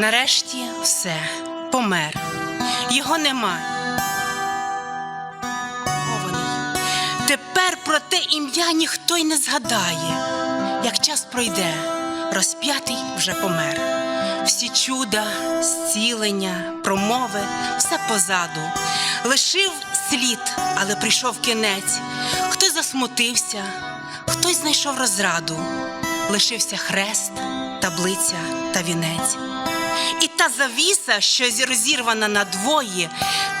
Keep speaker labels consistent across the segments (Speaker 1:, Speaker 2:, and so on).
Speaker 1: Нарешті все, помер. Його нема. Тепер про те ім'я ніхто й не згадає. Як час пройде, розп'ятий вже помер. Всі чуда, зцілення, промови, все позаду. Лишив слід, але прийшов кінець. Хтось засмутився, хтось знайшов розраду. Лишився хрест, таблиця та вінець. Та завіса, що розірвана на двоє,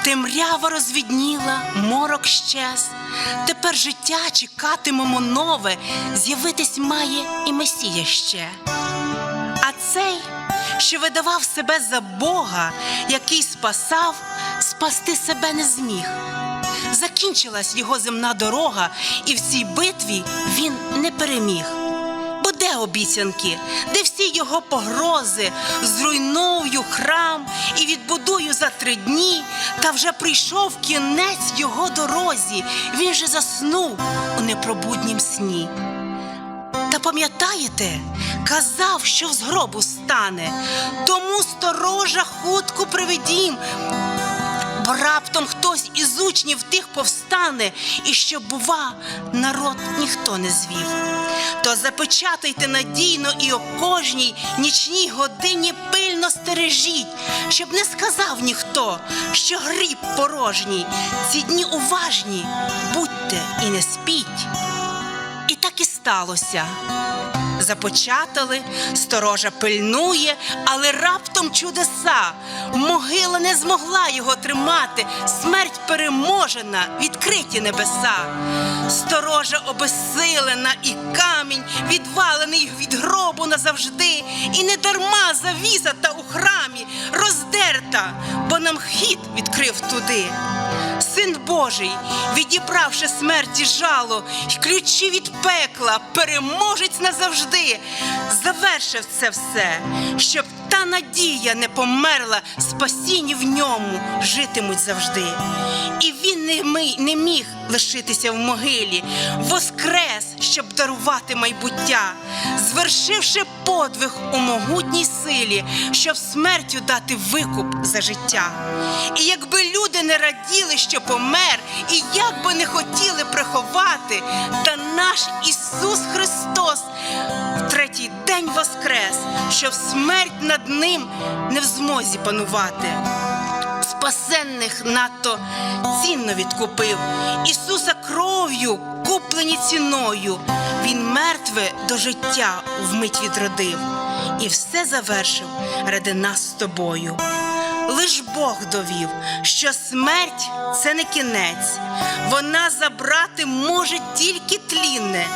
Speaker 1: темрява розвідніла, морок щез. Тепер життя чекатимемо нове, з'явитись має і Месія ще. А цей, що видавав себе за Бога, який спасав, спасти себе не зміг. Закінчилась його земна дорога, і в цій битві він не переміг. Де обіцянки, де всі його погрози, зруйную храм і відбудую за три дні, та вже прийшов кінець його дорозі, він же заснув у непробуднім сні. Та пам'ятаєте, казав, що з гробу стане, тому сторожа хутко приведім, бо раптом хтось із учнів тих повстане, і щоб, бува, народ ніхто не звів. То запечатайте надійно і о кожній нічній годині пильно стережіть, щоб не сказав ніхто, що гріб порожній. Ці дні уважні, будьте і не спіть. Сталося. Започатали, сторожа пильнує, але раптом чудеса. Могила не змогла його тримати, смерть переможена, відкриті небеса. Сторожа обезсилена, і камінь відвалений від гробу назавжди, і не дарма завіса та у храмі роздерта, бо нам хід відкрив туди. Син Божий, відібравши смерті жало, й ключі від пекла, переможець назавжди, завершив це все, щоб та надія не померла, спасінні в ньому житимуть завжди. І він не міг лишитися в могилі, воскрес, щоб дарувати майбуття, звершивши подвиг у могутній силі, щоб смертю дати викуп за життя. І якби люди не раділи, що помер, і як би не хотіли приховати, та наш Ісус Христос в третій день воскрес, щоб смерть над ним не в змозі панувати спасенних надто цінно відкупив. Ісуса кров'ю, куплені ціною. Він мертве до життя вмить відродив і все завершив ради нас з тобою. Лиш Бог довів, що смерть це не кінець, вона забрати може тільки тлінне,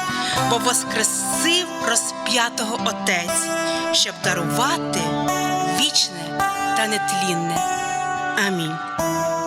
Speaker 1: бо воскресив розп'ятого Отець, щоб дарувати вічне та нетлінне. Amém.